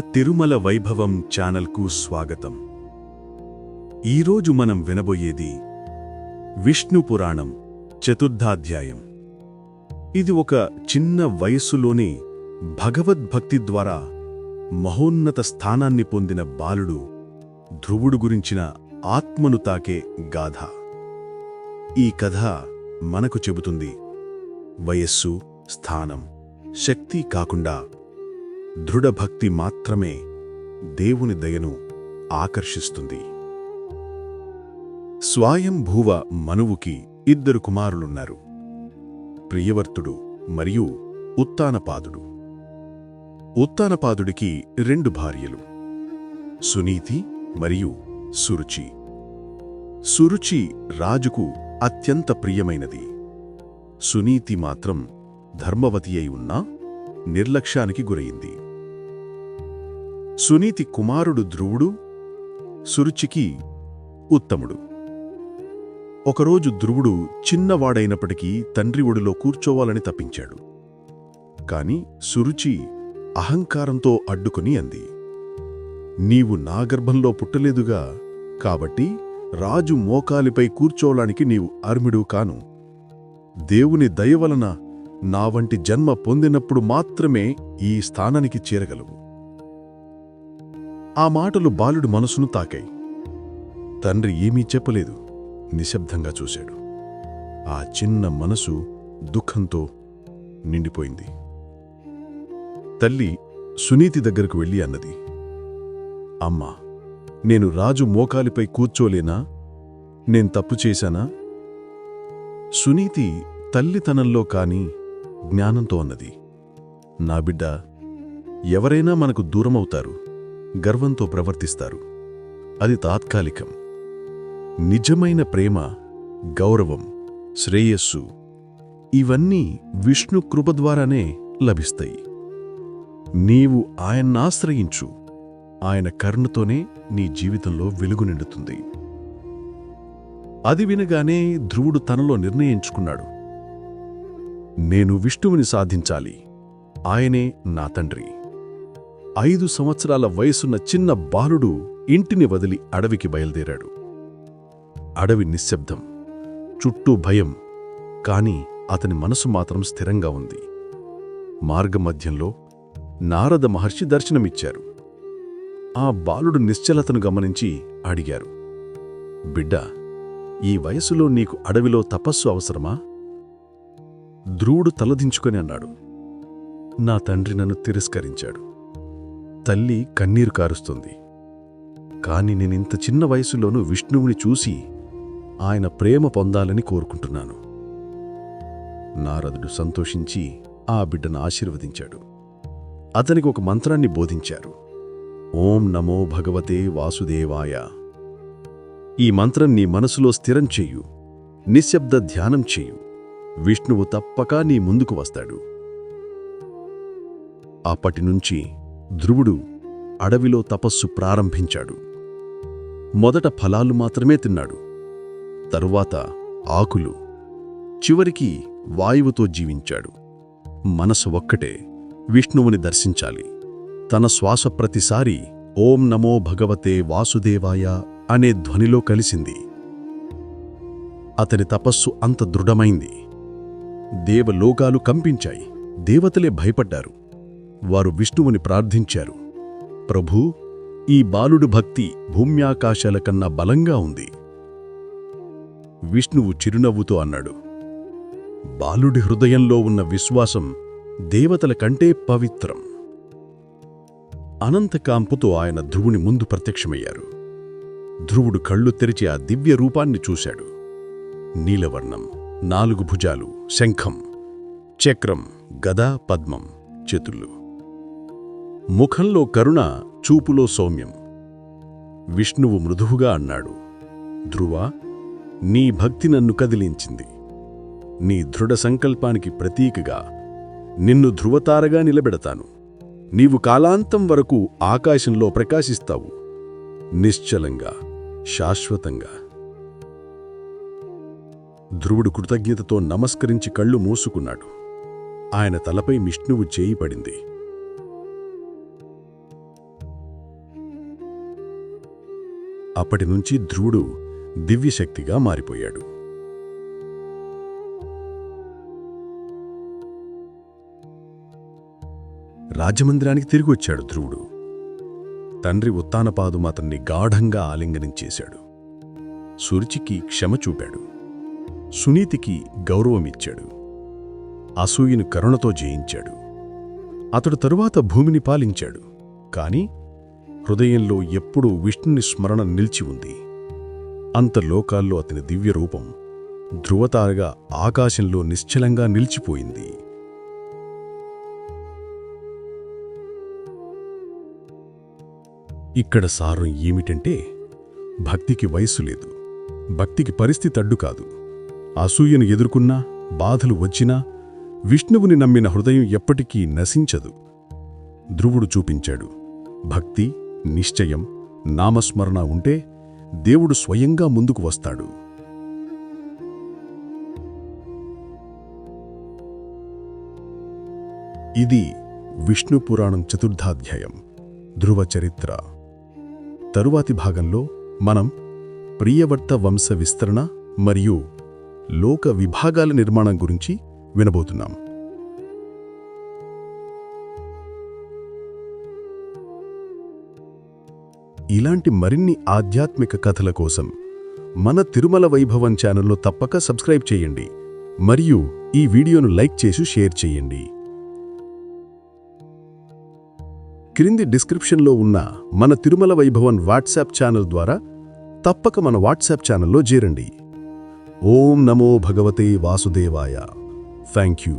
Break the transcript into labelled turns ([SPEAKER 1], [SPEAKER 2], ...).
[SPEAKER 1] తిరుమల వైభవం ఛానల్కు స్వాగతం. ఈరోజు మనం వినబోయేది విష్ణు పురాణం చతుర్థాధ్యాయం. ఇది ఒక చిన్న వయస్సులోనే భగవద్భక్తి ద్వారా మహోన్నత స్థానాన్ని పొందిన బాలుడు ధ్రువుడు గురించిన ఆత్మను తాకే గాథ. ఈ కథ మనకు చెబుతుంది. వయస్సు స్థానం శక్తి కాకుండా దృఢభక్తి మాత్రమే దేవుని దయను ఆకర్షిస్తుంది. స్వాయంభూవ మనువుకి ఇద్దరు కుమారులున్నారు. ప్రియవర్తుడు మరియు ఉత్తానపాదుడు. ఉత్తానపాదుడికి రెండు భార్యలు. సునీతి మరియు సురుచి. సురుచి రాజుకు అత్యంత ప్రియమైనది. సునీతి మాత్రం ధర్మవతి అయి ఉన్నా నిర్లక్ష్యానికి గురయింది సునీతి కుమారుడు ధ్రువుడు సురుచికి ఉత్తముడు. ఒకరోజు ధ్రువుడు చిన్నవాడైనప్పటికీ తండ్రి ఒడిలో కూర్చోవాలని తప్పించాడు. కాని సురుచి అహంకారంతో అడ్డుకుని అంది. నీవు నా గర్భంలో పుట్టలేదుగా కాబట్టి రాజు మోకాలిపై కూర్చోవడానికి నీవు అర్మిడు కాను. దేవుని దయవలన నా వంటి జన్మ పొందినప్పుడు మాత్రమే ఈ స్థానానికి చేరగలవు. ఆ మాటలు బాలుడు మనసును తాకాయి. తండ్రి ఏమీ చెప్పలేదు. నిశ్శబ్దంగా చూశాడు. ఆ చిన్న మనసు దుఃఖంతో నిండిపోయింది. తల్లి సునీతి దగ్గరకు వెళ్ళి అన్నది. అమ్మా నేను రాజు మోకాలిపై కూర్చోలేనా? నేను తప్పు చేశానా? సునీతి తల్లితనంలో కాని జ్ఞానంతో అన్నది నా బిడ్డ ఎవరైనా మనకు దూరమవుతారు గర్వంతో ప్రవర్తిస్తారు. అది తాత్కాలికం. నిజమైన ప్రేమ గౌరవం శ్రేయస్సు ఇవన్నీ విష్ణు కృప ద్వారానే లభిస్తాయి. నీవు ఆయన్నాశ్రయించు. ఆయన కరుణతోనే నీ జీవితంలో వెలుగు నిండుతుంది. అది వినగానే ధ్రువుడు తనలో నిర్ణయించుకున్నాడు. నేను విష్ణువుని సాధించాలి. ఆయనే నా తండ్రి. ఐదు సంవత్సరాల వయసున్న చిన్న బాలుడు ఇంటిని వదిలి అడవికి బయలుదేరాడు. అడవి నిశ్శబ్దం చుట్టూ భయం కాని అతని మనసు మాత్రం స్థిరంగా ఉంది. మార్గమధ్యంలో నారద మహర్షి దర్శనమిచ్చారు. ఆ బాలుడు నిశ్చలతను గమనించి అడిగారు బిడ్డ ఈ వయసులో నీకు అడవిలో తపస్సు అవసరమా? ధ్రువుడు తలదించుకొని అన్నాడు నా తండ్రి నన్ను తిరస్కరించాడు. తల్లి కన్నీరు కారుస్తుంది. కాని నేనింత చిన్న వయసులోనూ విష్ణువుని చూసి ఆయన ప్రేమ పొందాలని కోరుకుంటున్నాను. నారదుడు సంతోషించి ఆ బిడ్డను ఆశీర్వదించాడు. అతనికి ఒక మంత్రాన్ని బోధించారు. ఓం నమో భగవతే వాసుదేవాయ. ఈ మంత్రం నీ మనసులో స్థిరం చెయ్యు. నిశ్శబ్ద ధ్యానం చెయ్యు. విష్ణువు తప్పక నీ ముందుకు వస్తాడు. అప్పటినుంచి ధ్రువుడు అడవిలో తపస్సు ప్రారంభించాడు. మొదట ఫలాలు మాత్రమే తిన్నాడు. తరువాత ఆకులు చివరికి వాయువుతో జీవించాడు. మనసు ఒక్కటే విష్ణువుని దర్శించాలి. తన శ్వాస ప్రతిసారి ఓం నమో భగవతే వాసుదేవాయ అనే ధ్వనిలో కలిసింది. అతని తపస్సు అంత దృఢమైంది. దేవలోకాలు కంపించాయి. దేవతలే భయపడ్డారు. వారు విష్ణువుని ప్రార్థించారు. ప్రభూ ఈ బాలుడు భక్తి భూమ్యాకాశాల కన్నా బలంగా ఉంది. విష్ణువు చిరునవ్వుతో అన్నాడు. బాలుడి హృదయంలో ఉన్న విశ్వాసం దేవతల కంటే పవిత్రం. అనంతకాంపుతో ఆయన ధ్రువుని ముందు ప్రత్యక్షమయ్యారు. ధ్రువుడు కళ్ళు తెరిచి ఆ దివ్య రూపాన్ని చూశాడు. నీలవర్ణం. నాలుగు భుజాలు శంఖం చక్రం గద పద్మం చేతుళ్ళు. ముఖంలో కరుణ చూపులో సౌమ్యం. విష్ణువు మృదువుగా అన్నాడు ధ్రువ నీ భక్తి నన్ను కదిలించింది. నీ దృఢ సంకల్పానికి ప్రతీకగా నిన్ను ధృవతారగా నిలబెడతాను. నీవు కాలాంతం వరకు ఆకాశంలో ప్రకాశిస్తావు. నిశ్చలంగా శాశ్వతంగా. ధ్రువుడు కృతజ్ఞతతో నమస్కరించి కళ్ళు మూసుకున్నాడు. ఆయన తలపై విష్ణువు చేయి పడింది. అప్పటినుంచి ధ్రువుడు దివ్యశక్తిగా మారిపోయాడు. రాజమందిరానికి తిరిగొచ్చాడు ధ్రువుడు. తండ్రి ఉత్తానపాదు అతన్ని గాఢంగా ఆలింగనించేశాడు సురుచికి క్షమ చూపాడు. సునీతికి గౌరవమిచ్చాడు. అసూయను కరుణతో జయించాడు. అతడు తరువాత భూమిని పాలించాడు. కాని హృదయంలో ఎప్పుడూ విష్ణుని స్మరణ నిలిచి ఉంది. అంత లోకాల్లో అతని దివ్య రూపం ధృవతారగా ఆకాశంలో నిశ్చలంగా నిలిచిపోయింది. ఇక్కడ సారం ఏమిటంటే భక్తికి వయస్సు లేదు. భక్తికి పరిస్థితి అడ్డు కాదు అసూయను ఎదుర్కొన్నా బాధలు వచ్చినా విష్ణువుని నమ్మిన హృదయం ఎప్పటికీ నశించదు. ధ్రువుడు చూపించాడు భక్తి నిశ్చయం నామస్మరణ ఉంటే దేవుడు స్వయంగా ముందుకు వస్తాడు. ఇది విష్ణు పురాణం చతుర్థాధ్యాయం ధ్రువ చరిత్ర. తరువాతి భాగంలో మనం ప్రియవర్త వంశ విస్తరణ మరియు లోక విభాగాల నిర్మాణం గురించి వినబోతున్నాం. ఇలాంటి మరిన్ని ఆధ్యాత్మిక కథల కోసం మన తిరుమల వైభవం ఛానల్లో తప్పక సబ్స్క్రైబ్ చేయండి. మరియు ఈ వీడియోను లైక్ చేసి షేర్ చేయండి. క్రింది డిస్క్రిప్షన్లో ఉన్న మన తిరుమల వైభవన్ వాట్సాప్ ఛానల్ ద్వారా తప్పక మన వాట్సాప్ ఛానల్లో చేరండి. ఓం నమో భగవతే వాసుదేవాయ థ్యాంక్ యూ